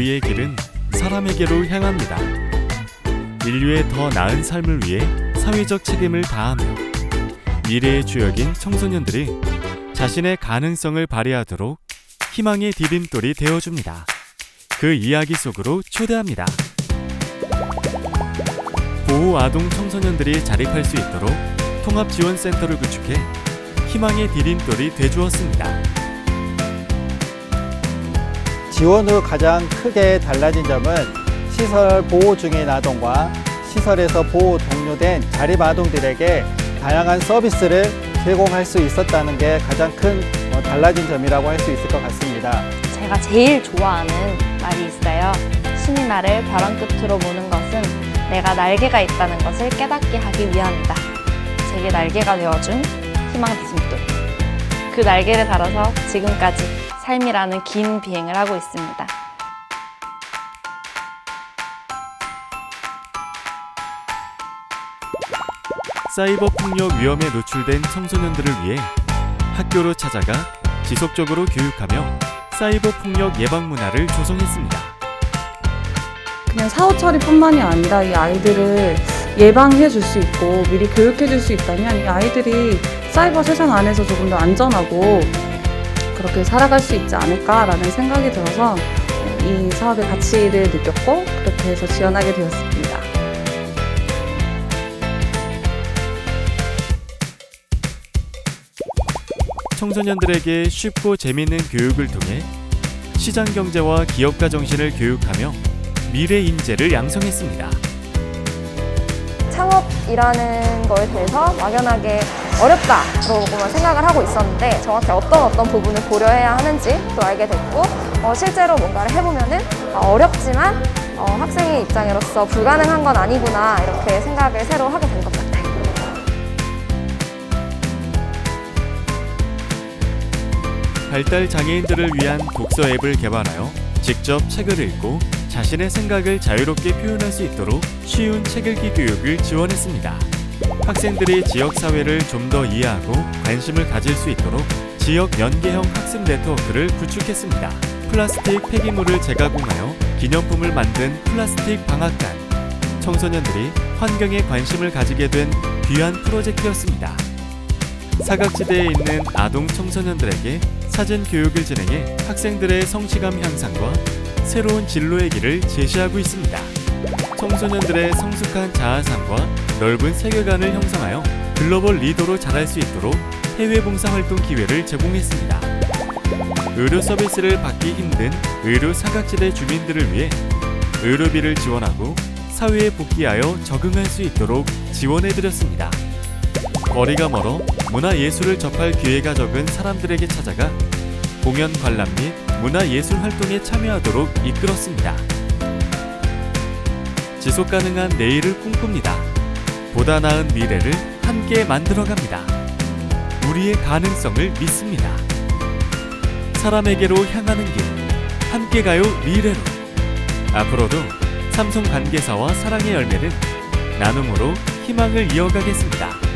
우리의 길은 사람에게로 향합니다. 인류의 더 나은 삶을 위해 사회적 책임을 다하며 미래의 주역인 청소년들이 자신의 가능성을 발휘하도록 희망의 디딤돌이 되어줍니다. 그 이야기 속으로 초대합니다. 보호 아동 청소년들이 자립할 수 있도록 통합지원센터를 구축해 희망의 디딤돌이 되주었습니다. 지원 후 가장 크게 달라진 점은 시설 보호 중인 아동과 시설에서 보호 종료된 자립 아동들에게 다양한 서비스를 제공할 수 있었다는 게 가장 큰 어, 달라진 점이라고 할 수 있을 것 같습니다. 제가 제일 좋아하는 말이 있어요. 신이 나를 벼랑 끝으로 모는 것은 내가 날개가 있다는 것을 깨닫게 하기 위함이다. 제게 날개가 되어준 희망 디딤돌. 그 날개를 달아서 지금까지 삶이라는 긴 비행을 하고 있습니다. 사이버 폭력 위험에 노출된 청소년들을 위해 학교로 찾아가 지속적으로 교육하며 사이버 폭력 예방 문화를 조성했습니다. 그냥 사후 처리뿐만이 아니라 이 아이들을 예방해 줄 수 있고 미리 교육해 줄 수 있다면 이 아이들이 사이버 세상 안에서 조금 더 안전하고 그렇게 살아갈 수 있지 않을까라는 생각이 들어서 이 사업의 가치를 느꼈고 그렇게 해서 지원하게 되었습니다. 청소년들에게 쉽고 재미있는 교육을 통해 시장 경제와 기업가 정신을 교육하며 미래 인재를 양성했습니다. 창업이라는 거에 대해서 막연하게 어렵다라고만 생각을 하고 있었는데 정확히 어떤 어떤 부분을 고려해야 하는지 또 알게 됐고 어, 실제로 뭔가를 해보면은 어, 어렵지만 어, 학생의 입장으로서 불가능한 건 아니구나 이렇게 생각을 새로 하게 된 것 같아요. 발달 장애인들을 위한 독서 앱을 개발하여 직접 책을 읽고 자신의 생각을 자유롭게 표현할 수 있도록 쉬운 책 읽기 교육을 지원했습니다. 학생들이 지역 사회를 좀 더 이해하고 관심을 가질 수 있도록 지역 연계형 학습 네트워크를 구축했습니다. 플라스틱 폐기물을 재가공하여 기념품을 만든 플라스틱 방앗간. 청소년들이 환경에 관심을 가지게 된 귀한 프로젝트였습니다. 사각지대에 있는 아동 청소년들에게 사전 교육을 진행해 학생들의 성취감 향상과 새로운 진로의 길을 제시하고 있습니다. 청소년들의 성숙한 자아상과 넓은 세계관을 형성하여 글로벌 리더로 자랄 수 있도록 해외 봉사 활동 기회를 제공했습니다. 의료 서비스를 받기 힘든 의료 사각지대 주민들을 위해 의료비를 지원하고 사회에 복귀하여 적응할 수 있도록 지원해드렸습니다. 거리가 멀어 문화예술을 접할 기회가 적은 사람들에게 찾아가 공연 관람 및 문화예술 활동에 참여하도록 이끌었습니다. 지속 가능한 내일을 꿈꿉니다. 보다 나은 미래를 함께 만들어갑니다. 우리의 가능성을 믿습니다. 사람에게로 향하는 길, 함께 가요 미래로. 앞으로도 삼성 관계사와 사랑의 열매는 나눔으로 희망을 이어가겠습니다.